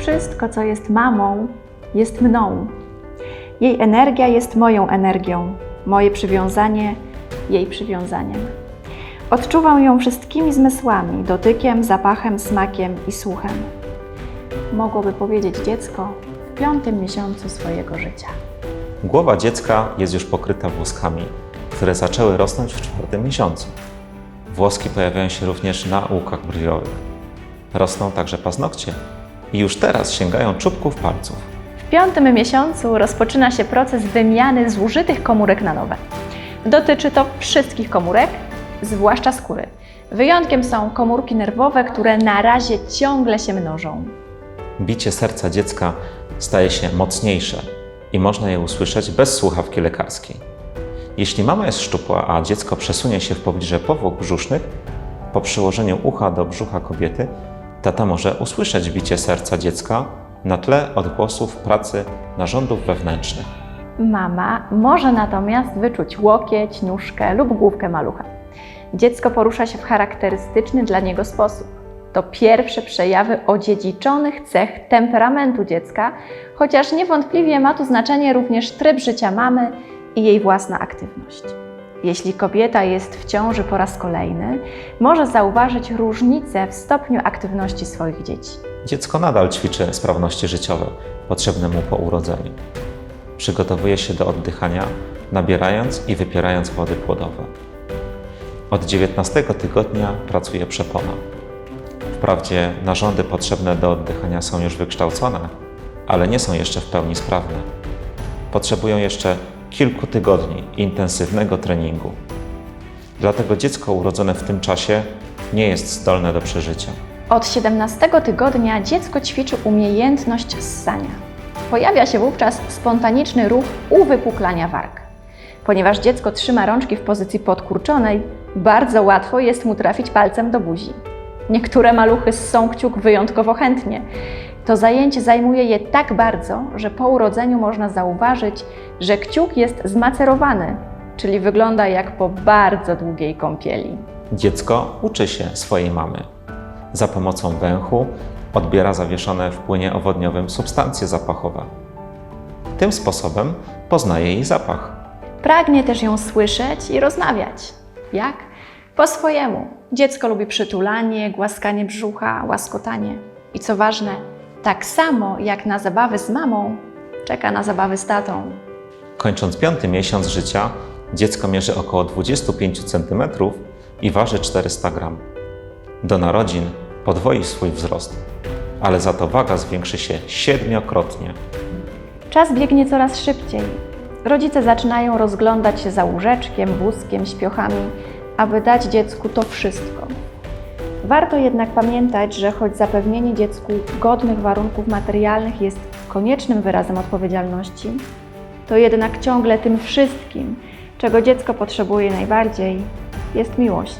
Wszystko, co jest mamą, jest mną. Jej energia jest moją energią, moje przywiązanie jej przywiązaniem. Odczuwam ją wszystkimi zmysłami dotykiem, zapachem, smakiem i słuchem. Mogłoby powiedzieć dziecko w piątym miesiącu swojego życia. Głowa dziecka jest już pokryta włoskami, które zaczęły rosnąć w czwartym miesiącu. Włoski pojawiają się również na łukach brwiowych. Rosną także paznokcie i już teraz sięgają czubków palców. W piątym miesiącu rozpoczyna się proces wymiany zużytych komórek na nowe. Dotyczy to wszystkich komórek, zwłaszcza skóry. Wyjątkiem są komórki nerwowe, które na razie ciągle się mnożą. Bicie serca dziecka staje się mocniejsze i można je usłyszeć bez słuchawki lekarskiej. Jeśli mama jest szczupła, a dziecko przesunie się w pobliże powłok brzusznych, po przyłożeniu ucha do brzucha kobiety, tata może usłyszeć bicie serca dziecka na tle odgłosów pracy narządów wewnętrznych. Mama może natomiast wyczuć łokieć, nóżkę lub główkę malucha. Dziecko porusza się w charakterystyczny dla niego sposób. To pierwsze przejawy odziedziczonych cech temperamentu dziecka, chociaż niewątpliwie ma tu znaczenie również tryb życia mamy i jej własna aktywność. Jeśli kobieta jest w ciąży po raz kolejny, może zauważyć różnicę w stopniu aktywności swoich dzieci. Dziecko nadal ćwiczy sprawności życiowe potrzebne mu po urodzeniu. Przygotowuje się do oddychania, nabierając i wypierając wody płodowe. Od 19 tygodnia pracuje przepona. Wprawdzie narządy potrzebne do oddychania są już wykształcone, ale nie są jeszcze w pełni sprawne. Potrzebują jeszcze kilku tygodni intensywnego treningu. Dlatego dziecko urodzone w tym czasie nie jest zdolne do przeżycia. Od 17 tygodnia dziecko ćwiczy umiejętność ssania. Pojawia się wówczas spontaniczny ruch uwypuklania warg. Ponieważ dziecko trzyma rączki w pozycji podkurczonej, bardzo łatwo jest mu trafić palcem do buzi. Niektóre maluchy ssą kciuk wyjątkowo chętnie. To zajęcie zajmuje je tak bardzo, że po urodzeniu można zauważyć, że kciuk jest zmacerowany, czyli wygląda jak po bardzo długiej kąpieli. Dziecko uczy się swojej mamy. Za pomocą węchu odbiera zawieszone w płynie owodniowym substancje zapachowe. Tym sposobem poznaje jej zapach. Pragnie też ją słyszeć i rozmawiać. Jak? Po swojemu. Dziecko lubi przytulanie, głaskanie brzucha, łaskotanie. I co ważne, tak samo jak na zabawy z mamą, czeka na zabawy z tatą. Kończąc piąty miesiąc życia, dziecko mierzy około 25 cm i waży 400 gram. Do narodzin podwoi swój wzrost, ale za to waga zwiększy się siedmiokrotnie. Czas biegnie coraz szybciej. Rodzice zaczynają rozglądać się za łóżeczkiem, wózkiem, śpiochami, aby dać dziecku to wszystko. Warto jednak pamiętać, że choć zapewnienie dziecku godnych warunków materialnych jest koniecznym wyrazem odpowiedzialności, to jednak ciągle tym wszystkim, czego dziecko potrzebuje najbardziej, jest miłość.